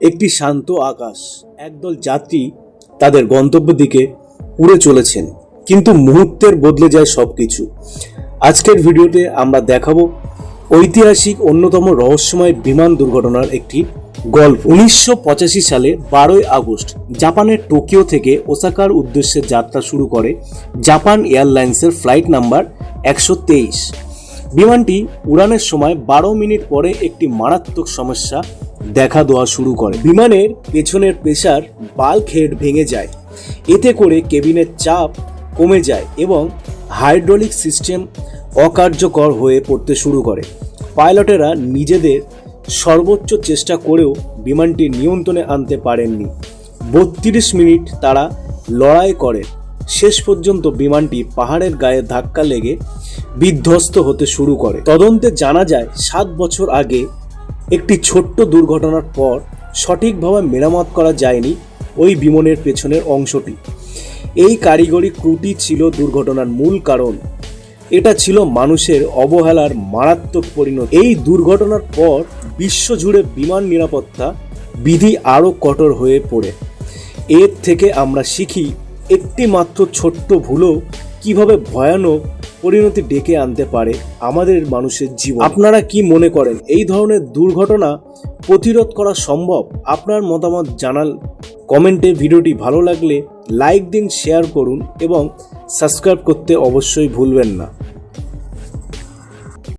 একটি শান্ত আকাশ। একদল যাত্রী তাদের গন্তব্যের দিকে উড়ে চলেছেন। কিন্তু মুহূর্তের বদলে যায় সবকিছু। আজকের ভিডিওতে আমরা দেখাবো ঐতিহাসিক অন্যতম রহস্যময় বিমান দুর্ঘটনার একটি গল্প। উনিশশো পঁচাশি সালে বারোই আগস্ট জাপানের টোকিও থেকে ওসাকার উদ্দেশ্যে যাত্রা শুরু করে জাপান এয়ারলাইন্সের ফ্লাইট নাম্বার একশো তেইশ। বিমানটি উড়ানের সময় বারো মিনিট পরে একটি মারাত্মক সমস্যা দেখা দেওয়া শুরু করে। বিমানের পেছনের প্রেসার বাল্ক হেড ভেঙে যায়। এতে করে কেবিনের চাপ কমে যায় এবং হাইড্রোলিক সিস্টেম অকার্যকর হয়ে পড়তে শুরু করে। পাইলটেরা নিজেদের সর্বোচ্চ চেষ্টা করেও বিমানটি নিয়ন্ত্রণে আনতে পারেননি। বত্রিশ মিনিট তারা লড়াই করে। শেষ পর্যন্ত বিমানটি পাহাড়ের গায়ে ধাক্কা লেগে বিধ্বস্ত হতে শুরু করে। তদন্তে জানা যায়, সাত বছর আগে একটি ছোট্ট দুর্ঘটনার পর সঠিকভাবে মেরামত করা যায়নি ওই বিমানের পেছনের অংশটি। এই কারিগরি ত্রুটি ছিল দুর্ঘটনার মূল কারণ। এটা ছিল মানুষের অবহেলার মারাত্মক পরিণতি। এই দুর্ঘটনার পর বিশ্বজুড়ে বিমান নিরাপত্তা বিধি আরও কঠোর হয়ে পড়ে। এর থেকে আমরা শিখি একটি মাত্র ছোট্ট ভুলও কীভাবে ভয়ানক পরিণতি ডেকে আনতে পারে আমাদের মানুষের জীবন। আপনারা কি মনে করেন, এই ধরনের দুর্ঘটনা প্রতিরোধ করা সম্ভব? আপনার মতামত জানাল কমেন্টে। ভিডিওটি ভালো লাগলে লাইক দিন, শেয়ার করুন এবং সাবস্ক্রাইব করতে অবশ্যই ভুলবেন না।